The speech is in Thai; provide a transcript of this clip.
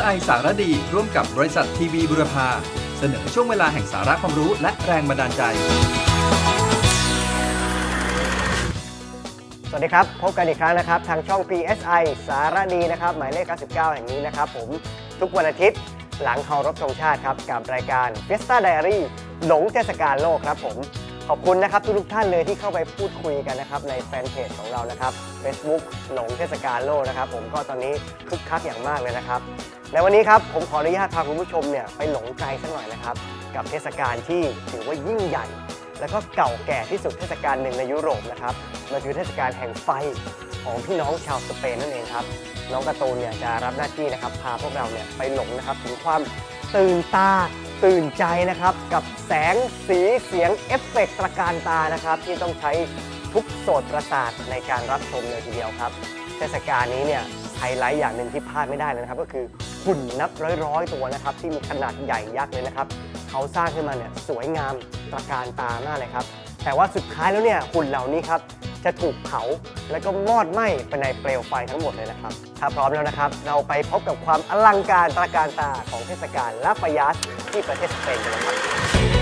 PSI สารดี ร่วมกับบริษัททีวีบุรพา เสนอช่วงเวลาแห่งสาระความรู้และแรงบันดาลใจ สวัสดีครับ พบกันอีกครั้งนะครับ ทางช่อง PSI สารดีนะครับ หมายเลข 99 แห่งนี้นะครับ ผมทุกวันอาทิตย์หลังเคารพธงชาติครับ กับรายการ Fiesta Diary หลงเทศกาลโลกครับผม ขอบคุณนะครับทุกท่านเลยที่เข้าไปพูดคุยกันนะครับในแฟนเพจของเรานะครับ Facebook หลงเทศกาลโลกนะครับ ผมก็ตอนนี้คึกคักอย่างมากเลยนะครับในวันนี้ครับผมขออนุญาตพาคุณผู้ชมเนี่ยไปหลงใจสักหน่อยนะครับ กับเทศกาลที่ถือว่ายิ่งใหญ่ แล้วก็เก่าแก่ที่สุดเทศกาลหนึ่งในยุโรปนะครับมันคือเทศกาลแห่งไฟของพี่น้องชาวสเปนนั่นเองครับน้องกร์ตูนเนี่ยจะรับหน้าที่นะครับพาพวกเราเนี่ยไปหลงนะครับถึงความตื่นตา ตื่นใจนะครับ กับแสงสีเสียงเอฟเฟกต์ตระการตานะครับ ที่ต้องใช้ทุกโสตประสาทในการรับชมเลยทีเดียวครับเทศกาลนี้เนี่ยไฮไลท์อย่างหนึ่งที่พลาดไม่ได้เลยนะครับ ก็คือหุ่นนับร้อยๆตัวนะครับ ที่มีขนาดใหญ่ยักษ์เลยนะครับ เขาสร้างขึ้นมาเนี่ยสวยงามตระการตามากเลยครับ แต่ว่าสุดท้ายแล้วเนี่ยหุ่นเหล่านี้ครับ จะถูกเผา แล้วก็มอดไหม้ไปในเปลวไฟทั้งหมดเลยนะครับ ถ้าพร้อมแล้วนะครับ เราไปพบกับความอลังการตระการตาของเทศกาลลาฟายาสที่ประเทศสเปนกันเลยครับ